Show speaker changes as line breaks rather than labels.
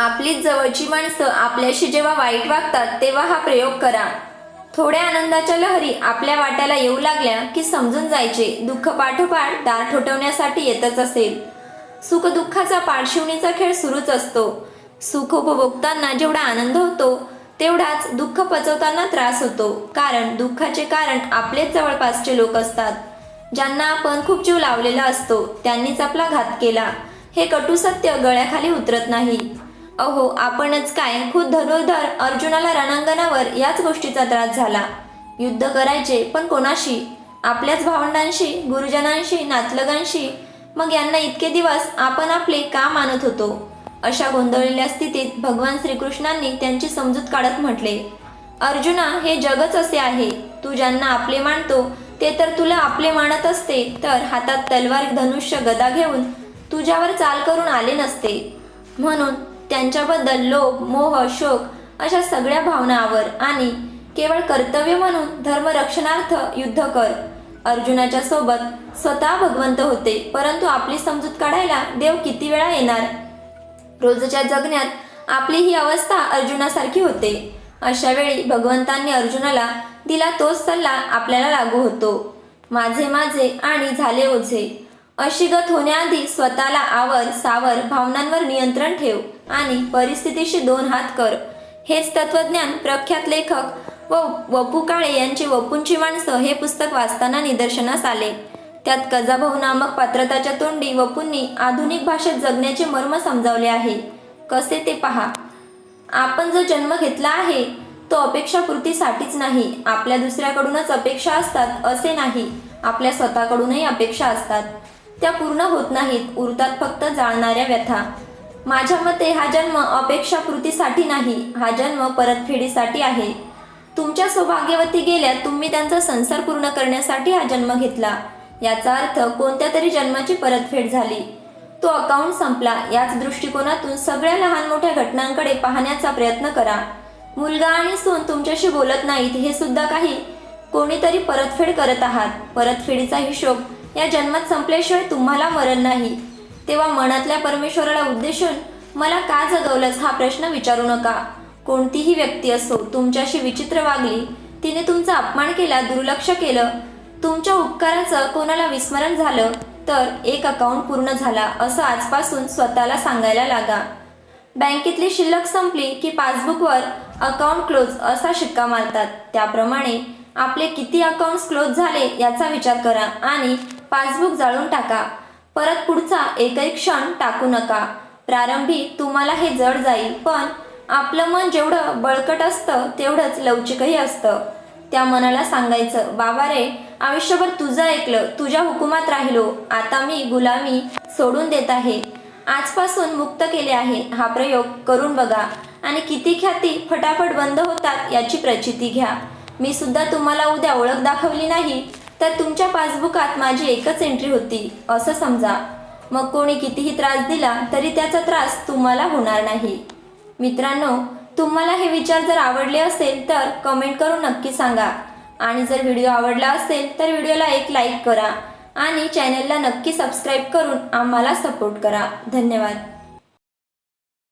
आपलीच जवळची माणसं आपल्याशी जेव्हा वाईट वागतात तेव्हा हा प्रयोग करा. थोड्या आनंदाच्या लहरी आपल्या वाट्याला येऊ लागल्या की समजून जायचे. दुःख पाठोपाठ दार ठोठवण्यासाठी येतच असेल. सुखदुःखाचा पाठशिवणीचा खेळ सुरूच असतो. सुख उपभोगताना जेवढा आनंद होतो तेवढाच दुःख पचवताना त्रास होतो. कारण दुःखाचे कारण आपलेच जवळपासचे लोक असतात. ज्यांना आपण खूप जीव लावलेला असतो त्यांनीच आपला घात केला. हे कटू सत्य गळ्याखाली उतरत नाही. अहो आपणच काय? खुद धनुर्धर अर्जुनाला रणांगणावर याच गोष्टीचा त्रास झाला. युद्ध करायचे पण कोणाशी? आपल्याच भावंडांशी गुरुजनांशी नातलगांशी? मग यांना इतके दिवस आपण आपले का मानत होतो? अशा गोंधळलेल्या स्थितीत भगवान श्रीकृष्णांनी त्यांची समजूत काढत म्हटले अर्जुना हे जगच असे आहे. तू ज्यांना आपले मानतो ते तर तुला आपले मानत असते. तर हातात तलवार धनुष्य गदा घेऊन तुझ्यावर चाल करून आले नसते. म्हणून त्यांच्याबद्दल लोभ मोह शोक अशा सगळ्या भावनावर आणि केवळ कर्तव्य म्हणून धर्मरक्षणार्थ युद्ध कर. अर्जुनाच्या सोबत स्वतः भगवंत होते परंतु आपली समजूत काढायला देव किती वेळा येणार? रोजच्या जगण्यात आपली ही अवस्था अर्जुनासारखी होते. अशा वेळी भगवंतांनी अर्जुनाला दिला तोच सल्ला आपल्याला लागू होतो. माझे माझे आणि झाले ओझे. अशी गत होण्याआधी स्वतःला आवर सावर भावनांवर नियंत्रण ठेव. आणि परिस्थितीशी दोन हात कर. हेच तत्वज्ञान प्रख्यात लेखक व वपू काळे यांचे वपूंची माणसं हे पुस्तक वाचताना निदर्शनास आले. त्यात कजाभाऊ नामक पात्रताच्या तोंडी वपूंनी आधुनिक भाषेत जगण्याचे मर्म समजावले आहे. कसे ते पहा. आपण जो जन्म घेतला आहे तो अपेक्षापूर्तीसाठीच नाही. आपल्या दुसऱ्याकडूनच अपेक्षा असतात असे नाही. आपल्या स्वतःकडूनही अपेक्षा असतात. त्या पूर्ण होत नाहीत उरतात फक्त जाळणाऱ्या व्यथा. माझ्या मते हा जन्म अपेक्षाकृतीसाठी नाही हा जन्म परतफेडीसाठी आहे. तुमच्या सौभाग्यवती गेल्या तुम्ही त्यांचा संसार पूर्ण करण्यासाठी हा जन्म घेतला. याचा अर्थ कोणत्या तरी जन्माची परतफेड झाली. तो अकाउंट संपला. याच दृष्टिकोनातून सगळ्या लहान मोठ्या घटनांकडे पाहण्याचा प्रयत्न करा. मुलगा आणि सून तुमच्याशी बोलत नाहीत हे सुद्धा काही कोणीतरी परतफेड करत आहात. परतफेडीचा हिशोब या जन्मात संपल्याशिवाय तुम्हाला मरण नाही. तेव्हा मनातल्या परमेश्वराला उद्देशून मला का जगवलंस हा प्रश्न विचारू नका. कोणतीही व्यक्ती असो तुमच्याशी विचित्र वागली तिने तुमचा अपमान केला दुर्लक्ष केलं तुमच्या उपकाराचं कोणाला विस्मरण झालं तर एक अकाउंट पूर्ण झाला असं आजपासून स्वतःला सांगायला लागा. बँकेतली शिल्लक संपली की पासबुकवर अकाउंट क्लोज असा शिक्का मारतात. त्याप्रमाणे आपले किती अकाउंट्स क्लोज झाले याचा विचार करा आणि पासबुक जाळून टाका. परत पुढचा एकही क्षण टाकू नका. प्रारंभी तुम्हाला हे जड जाईल पण आपलं मन जेवढं बळकट असतं तेवढंच लवचिकही असतं. त्या मनाला सांगायचं बाबा रे आयुष्यभर तुझं ऐकलं तुझ्या हुकुमात राहिलो आता मी गुलामी सोडून देत आहे. आजपासून मुक्त केले आहे हा प्रयोग करून बघा. आणि किती ख्याती फटाफट बंद होतात याची प्रचिती घ्या. मी सुद्धा तुम्हाला उद्या ओळख दाखवली नाही तर तुमच्या पासबुकात माझी एकच एंट्री होती. असं समजा. मग कोणी कितीही त्रास दिला तरी त्याचा त्रास तुम्हाला होणार नाही. मित्रांनो तुम्हाला हे विचार जर आवडले असेल तर कमेंट करून नक्की सांगा. आणि जर व्हिडिओ आवडला असेल तर व्हिडिओला एक लाईक करा. आणि चॅनलला नक्की सबस्क्राईब करून आम्हाला सपोर्ट करा. धन्यवाद.